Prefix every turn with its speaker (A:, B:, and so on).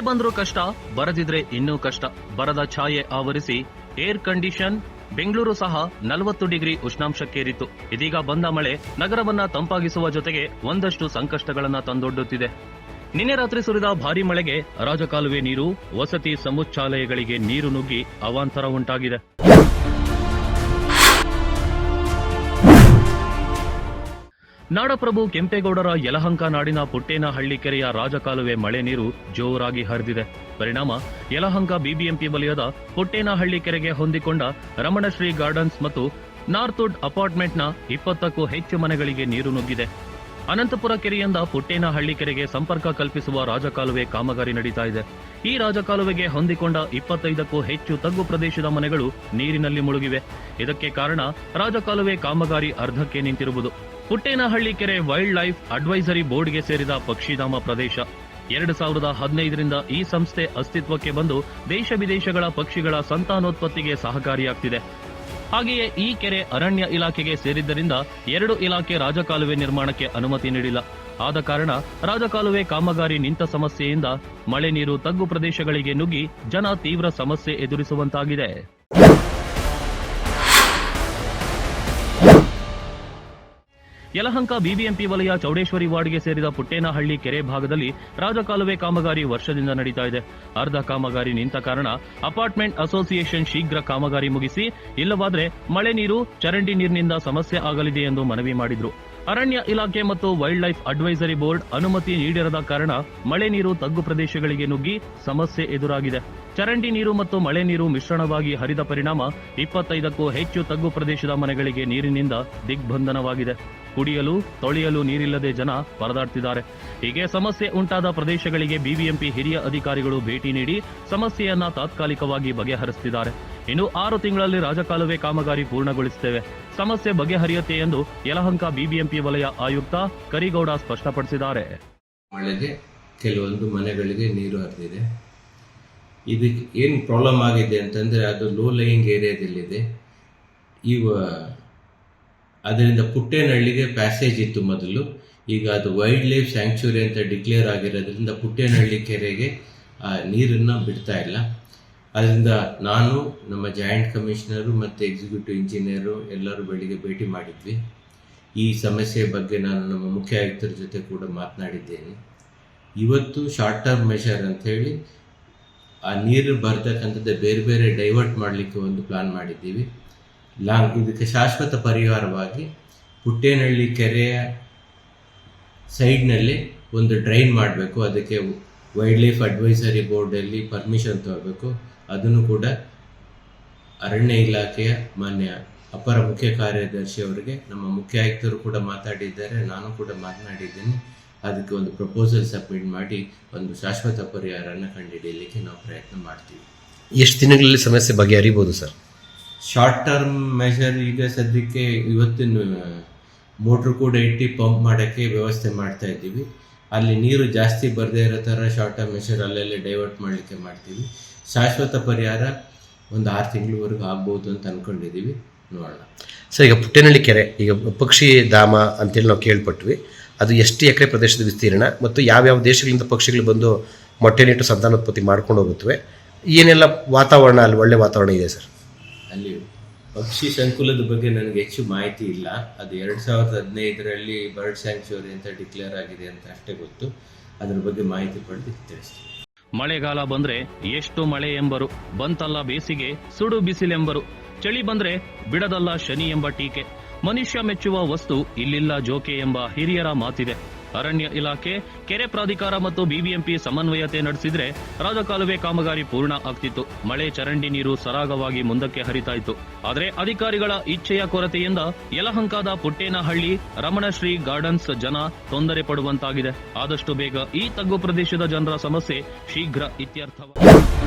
A: ಬಂದ್ರೂ ಕಷ್ಟ, ಬರದಿದ್ರೆ ಇನ್ನೂ ಕಷ್ಟ. ಬರದ ಛಾಯೆ ಆವರಿಸಿ ಏರ್ ಕಂಡೀಷನ್ ಬೆಂಗಳೂರು ಸಹ ನಲವತ್ತು ಡಿಗ್ರಿ ಉಷ್ಣಾಂಶಕ್ಕೇರಿತ್ತು. ಇದೀಗ ಬಂದ ಮಳೆ ನಗರವನ್ನ ತಂಪಾಗಿಸುವ ಜೊತೆಗೆ ಒಂದಷ್ಟು ಸಂಕಷ್ಟಗಳನ್ನ ತಂದೊಡ್ಡುತ್ತಿದೆ. ನಿನ್ನೆ ರಾತ್ರಿ ಸುರಿದ ಭಾರೀ ಮಳೆಗೆ ರಾಜಕಾಲುವೆ ನೀರು, ವಸತಿ ಸಮುಚ್ಚಾಲಯಗಳಿಗೆ ನೀರು ನುಗ್ಗಿ ಅವಾಂತರ ಉಂಟಾಗಿದೆ. ನಾಡಪ್ರಭು ಕೆಂಪೇಗೌಡರ ಯಲಹಂಕ ನಾಡಿನ ಪುಟ್ಟೇನಹಳ್ಳಿ ಕೆರೆಯ ರಾಜಕಾಲುವೆ ಮಳೆ ನೀರು ಜೋರಾಗಿ ಹರಿದಿದೆ. ಪರಿಣಾಮ, ಯಲಹಂಕ ಬಿಬಿಎಂಪಿ ವಲಯದ ಪುಟ್ಟೇನಹಳ್ಳಿ ಕೆರೆಗೆ ಹೊಂದಿಕೊಂಡ ರಮಣಶ್ರೀ ಗಾರ್ಡನ್ಸ್ ಮತ್ತು ನಾರ್ತುಡ್ ಅಪಾರ್ಟ್ಮೆಂಟ್ನ ಇಪ್ಪತ್ತಕ್ಕೂ ಹೆಚ್ಚು ಮನೆಗಳಿಗೆ ನೀರು ನುಗ್ಗಿದೆ. ಅನಂತಪುರ ಕೆರೆಯಿಂದ ಪುಟ್ಟೇನಹಳ್ಳಿ ಕೆರೆಗೆ ಸಂಪರ್ಕ ಕಲ್ಪಿಸುವ ರಾಜಕಾಲುವೆ ಕಾಮಗಾರಿ ನಡೀತಾ ಇದೆ. ಈ ರಾಜಕಾಲುವೆಗೆ ಹೊಂದಿಕೊಂಡ ಇಪ್ಪತ್ತೈದಕ್ಕೂ ಹೆಚ್ಚು ತಗ್ಗು ಪ್ರದೇಶದ ಮನೆಗಳು ನೀರಿನಲ್ಲಿ ಮುಳುಗಿವೆ. ಇದಕ್ಕೆ ಕಾರಣ ರಾಜಕಾಲುವೆ ಕಾಮಗಾರಿ ಅರ್ಧಕ್ಕೆ ನಿಂತಿರುವುದು. ಪುಟ್ಟೇನಹಳ್ಳಿ ಕೆರೆ ವೈಲ್ಡ್ ಲೈಫ್ ಅಡ್ವೈಸರಿ ಬೋರ್ಡ್ಗೆ ಸೇರಿದ ಪಕ್ಷಿಧಾಮ ಪ್ರದೇಶ. ಎರಡು ಸಾವಿರದ ಹದಿನೈದರಿಂದ ಈ ಸಂಸ್ಥೆ ಅಸ್ತಿತ್ವಕ್ಕೆ ಬಂದು ದೇಶ ವಿದೇಶಗಳ ಪಕ್ಷಿಗಳ ಸಂತಾನೋತ್ಪತ್ತಿಗೆ ಸಹಕಾರಿಯಾಗ್ತಿದೆ. ಹಾಗೆಯೇ ಈ ಕೆರೆ ಅರಣ್ಯ ಇಲಾಖೆಗೆ ಸೇರಿದ್ದರಿಂದ ಎರಡು ಇಲಾಖೆ ರಾಜಕಾಲುವೆ ನಿರ್ಮಾಣಕ್ಕೆ ಅನುಮತಿ ನೀಡಿಲ್ಲ. ಆದ ಕಾರಣ ರಾಜಕಾಲುವೆ ಕಾಮಗಾರಿ ನಿಂತ ಸಮಸ್ಯೆಯಿಂದ ಮಳೆ ನೀರು ತಗ್ಗು ಪ್ರದೇಶಗಳಿಗೆ ನುಗ್ಗಿ ಜನ ತೀವ್ರ ಸಮಸ್ಯೆ ಎದುರಿಸುವಂತಾಗಿದೆ. ಯಲಹಂಕ ಬಿಬಿಎಂಪಿ ವಲಯ ಚೌಡೇಶ್ವರಿ ವಾರ್ಡ್ಗೆ ಸೇರಿದ ಪುಟ್ಟೇನಹಳ್ಳಿ ಕೆರೆ ಭಾಗದಲ್ಲಿ ರಾಜಕಾಲುವೆ ಕಾಮಗಾರಿ ವರ್ಷದಿಂದ ನಡೀತಾ ಇದೆ. ಅರ್ಧ ಕಾಮಗಾರಿ ನಿಂತ ಕಾರಣ ಅಪಾರ್ಟ್ಮೆಂಟ್ ಅಸೋಸಿಯೇಷನ್ ಶೀಘ್ರ ಕಾಮಗಾರಿ ಮುಗಿಸಿ, ಇಲ್ಲವಾದರೆ ಮಳೆ ನೀರು, ಚರಂಡಿ ನೀರಿನಿಂದ ಸಮಸ್ಯೆ ಆಗಲಿದೆ ಎಂದು ಮನವಿ ಮಾಡಿದ್ರು. ಅರಣ್ಯ ಇಲಾಖೆ ಮತ್ತು ವೈಲ್ಡ್ ಲೈಫ್ ಅಡ್ವೈಸರಿ ಬೋರ್ಡ್ ಅನುಮತಿ ನೀಡಿರದ ಕಾರಣ ಮಳೆ ನೀರು ತಗ್ಗು ಪ್ರದೇಶಗಳಿಗೆ ನುಗ್ಗಿ ಸಮಸ್ಯೆ ಎದುರಾಗಿದೆ. ಚರಂಡಿ ನೀರು ಮತ್ತು ಮಳೆ ನೀರು ಮಿಶ್ರಣವಾಗಿ ಹರಿದ ಪರಿಣಾಮ ಇಪ್ಪತ್ತೈದಕ್ಕೂ ಹೆಚ್ಚು ತಗ್ಗು ಪ್ರದೇಶದ ಮನೆಗಳಿಗೆ ನೀರಿನಿಂದ ದಿಗ್ಬಂಧನವಾಗಿದೆ. ಕುಡಿಯಲು, ತೊಳೆಯಲು ನೀರಿಲ್ಲದೆ ಜನ ಪರದಾಡ್ತಿದ್ದಾರೆ. ಹೀಗೆ ಸಮಸ್ಯೆ ಉಂಟಾದ ಪ್ರದೇಶಗಳಿಗೆ ಬಿಬಿಎಂಪಿ ಹಿರಿಯ ಅಧಿಕಾರಿಗಳು ಭೇಟಿ ನೀಡಿ ಸಮಸ್ಯೆಯನ್ನ ತಾತ್ಕಾಲಿಕವಾಗಿ ಬಗೆಹರಿಸುತ್ತಿದ್ದಾರೆ ಇನ್ನು ಆರು ತಿಂಗಳಲ್ಲಿ ರಾಜಕಾಲುವೆ ಕಾಮಗಾರಿ ಪೂರ್ಣಗೊಳಿಸುತ್ತೇವೆ ಸಮಸ್ಯೆ ಬಗೆಹರಿಯುತ್ತೆ ಎಂದು ಯಲಹಂಕ ಬಿಬಿಎಂಪಿ ವಲಯ ಆಯುಕ್ತ ಕರಿಗೌಡ ಸ್ಪಷ್ಟಪಡಿಸಿದ್ದಾರೆ.
B: ಕೆಲವೊಂದು ಮನೆಗಳಿಗೆ ನೀರು ಹರಿದಿದೆ. ಇದಕ್ಕೆ ಏನು ಪ್ರಾಬ್ಲಮ್ ಆಗಿದೆ ಅಂತಂದರೆ ಅದು ಲೋ ಲೈಯಿಂಗ್ ಏರಿಯಾದಲ್ಲಿದೆ ಇವ ಅದರಿಂದ ಪುಟ್ಟೇನಹಳ್ಳಿಗೆ ಪ್ಯಾಸೇಜ್ ಇತ್ತು ಮೊದಲು. ಈಗ ಅದು ವೈಲ್ಡ್ ಲೈಫ್ ಸ್ಯಾಂಕ್ಚುರಿ ಅಂತ ಡಿಕ್ಲೇರ್ ಆಗಿರೋದ್ರಿಂದ ಪುಟ್ಟೇನಹಳ್ಳಿ ಕೆರೆಗೆ, ಆ, ನೀರನ್ನು ಬಿಡ್ತಾ ಇಲ್ಲ. ಅದರಿಂದ ನಾನು, ನಮ್ಮ ಜಾಯಿಂಟ್ ಕಮಿಷನರು ಮತ್ತು ಎಕ್ಸಿಕ್ಯೂಟಿವ್ ಇಂಜಿನಿಯರು ಎಲ್ಲರೂ ಬೆಳಿಗ್ಗೆ ಭೇಟಿ ಮಾಡಿದ್ವಿ. ಈ ಸಮಸ್ಯೆ ಬಗ್ಗೆ ನಾನು ನಮ್ಮ ಮುಖ್ಯ ಆಯುಕ್ತರ ಜೊತೆ ಕೂಡ ಮಾತನಾಡಿದ್ದೇನೆ. ಇವತ್ತು ಶಾರ್ಟ್ ಟರ್ಮ್ ಮೆಷರ್ ಅಂತ ಹೇಳಿ, ಆ, ನೀರು ಬರ್ತಕ್ಕಂಥದ್ದು ಬೇರೆ ಬೇರೆ ಡೈವರ್ಟ್ ಮಾಡಲಿಕ್ಕೆ ಒಂದು ಪ್ಲಾನ್ ಮಾಡಿದ್ದೀವಿ. ಲಾಂಗ್, ಇದಕ್ಕೆ ಶಾಶ್ವತ ಪರಿಹಾರವಾಗಿ ಪುಟ್ಟೇನಹಳ್ಳಿ ಕೆರೆಯ ಸೈಡ್ನಲ್ಲಿ ಒಂದು ಡ್ರೈನ್ ಮಾಡಬೇಕು. ಅದಕ್ಕೆ ವೈಲ್ಡ್ ಲೈಫ್ ಅಡ್ವೈಸರಿ ಬೋರ್ಡಲ್ಲಿ ಪರ್ಮಿಷನ್ ತಗೋಬೇಕು. ಅದನ್ನು ಕೂಡ ಅರಣ್ಯ ಇಲಾಖೆಯ ಮಾನ್ಯ, ಅಪರ ಮುಖ್ಯ ಕಾರ್ಯದರ್ಶಿ ಅವರಿಗೆ, ನಮ್ಮ ಮುಖ್ಯ ಆಯುಕ್ತರು ಕೂಡ ಮಾತಾಡಿದ್ದಾರೆ. ನಾನು ಕೂಡ ಮಾತನಾಡಿದ್ದೀನಿ. ಅದಕ್ಕೆ ಒಂದು ಪ್ರಪೋಸಲ್ ಸಬ್ಮಿಟ್ ಮಾಡಿ ಒಂದು ಶಾಶ್ವತ ಪರಿಹಾರನ ಕಂಡುಹಿಡಿಯಲಿಕ್ಕೆ ನಾವು ಪ್ರಯತ್ನ ಮಾಡ್ತೀವಿ.
C: ಎಷ್ಟು ದಿನಗಳಲ್ಲಿ ಸಮಸ್ಯೆ ಬಗೆಹರಿಬೋದು ಸರ್?
B: ಶಾರ್ಟ್ ಟರ್ಮ್ ಮೆಷರ್ ಈಗ ಸದ್ಯಕ್ಕೆ ಇವತ್ತಿನ ಮೋಟ್ರ್ ಕೂಡ ಇಟ್ಟು ಪಂಪ್ ಮಾಡೋಕ್ಕೆ ವ್ಯವಸ್ಥೆ ಮಾಡ್ತಾ ಇದ್ದೀವಿ. ಅಲ್ಲಿ ನೀರು ಜಾಸ್ತಿ ಬರದೇ ಇರೋ ಥರ ಶಾರ್ಟ್ ಟರ್ಮ್ ಮೆಷರ್ ಅಲ್ಲೆಲ್ಲೇ ಡೈವರ್ಟ್ ಮಾಡಲಿಕ್ಕೆ ಮಾಡ್ತೀವಿ. ಶಾಶ್ವತ ಪರಿಹಾರ ಒಂದು ಆರು ತಿಂಗಳವರೆಗೂ ಆಗ್ಬೋದು ಅಂತ ಅಂದ್ಕೊಂಡಿದ್ದೀವಿ ನೋಡೋಣ.
C: ಸರ್, ಈಗ ಪುಟ್ಟೇನಹಳ್ಳಿ ಕೆರೆ, ಈಗ ಪಕ್ಷಿ ಧಾಮ ಅಂತೇಳಿ ನಾವು ಕೇಳ್ಪಟ್ವಿ. ಅದು ಎಷ್ಟು ಎಕರೆ ಪ್ರದೇಶದ ವಿಸ್ತೀರ್ಣ ಮತ್ತು ಯಾವ್ಯಾವ ದೇಶಗಳಿಂದ ಪಕ್ಷಿಗಳು ಬಂದು ಮೊಟ್ಟೆ ಮೊಟ್ಟೆನಿಟ್ಟು ಸಂತಾನೋತ್ಪತ್ತಿ ಮಾಡ್ಕೊಂಡು ಹೋಗುತ್ತವೆ? ಏನೆಲ್ಲ ವಾತಾವರಣ, ಅಲ್ಲಿ ಒಳ್ಳೆ ವಾತಾವರಣ ಇದೆ ಸರ್?
B: ಅಲ್ಲಿ ಪಕ್ಷಿ ಸಂಕುಲದ ಬಗ್ಗೆ ನನಗೆ ಹೆಚ್ಚು ಮಾಹಿತಿ ಇಲ್ಲ. ಅದು ಎರಡು ಸಾವಿರದ ಹದಿನೈದರಲ್ಲಿ ಬರ್ಡ್ ಸ್ಯಾಂಕ್ಚುರಿ ಅಂತ ಡಿಕ್ಲೇರ್ ಆಗಿದೆ ಅಂತ ಅಷ್ಟೇ ಗೊತ್ತು. ಅದರ ಬಗ್ಗೆ ಮಾಹಿತಿ ಪಡೆದು ತಿಳಿಸ್ತೀನಿ.
A: ಮಳೆಗಾಲ ಬಂದ್ರೆ ಎಷ್ಟು ಮಳೆ ಎಂಬರು, ಬಂತಲ್ಲ ಬೇಸಿಗೆ ಸುಡು ಬಿಸಿಲೆಂಬರು, ಚಳಿ ಬಂದ್ರೆ ಬಿಡದಲ್ಲ ಶನಿ ಎಂಬ ಟೀಕೆ. ಮನುಷ್ಯ ಮೆಚ್ಚುವ ವಸ್ತು ಇಲ್ಲಿಲ್ಲ ಜೋಕೆ ಎಂಬ ಹಿರಿಯರ ಮಾತಿದೆ. ಅರಣ್ಯ ಇಲಾಖೆ, ಕೆರೆ ಪ್ರಾಧಿಕಾರ ಮತ್ತು ಬಿಬಿಎಂಪಿ ಸಮನ್ವಯತೆ ನಡೆಸಿದ್ರೆ ರಾಜಕಾಲುವೆ ಕಾಮಗಾರಿ ಪೂರ್ಣ ಆಗ್ತಿತ್ತು. ಮಳೆ, ಚರಂಡಿ ನೀರು ಸರಾಗವಾಗಿ ಮುಂದಕ್ಕೆ ಹರಿತಾ ಇತ್ತು ಆದರೆ ಅಧಿಕಾರಿಗಳ ಇಚ್ಛೆಯ ಕೊರತೆಯಿಂದ ಯಲಹಂಕದ ಪುಟ್ಟೇನಹಳ್ಳಿ ರಮಣಶ್ರೀ ಗಾರ್ಡನ್ಸ್ ಜನ ತೊಂದರೆ ಪಡುವಂತಾಗಿದೆ. ಆದಷ್ಟು ಬೇಗ ಈ ತಗ್ಗು ಪ್ರದೇಶದ ಜನರ ಸಮಸ್ಯೆ ಶೀಘ್ರ ಇತ್ಯರ್ಥವಾಗಿದೆ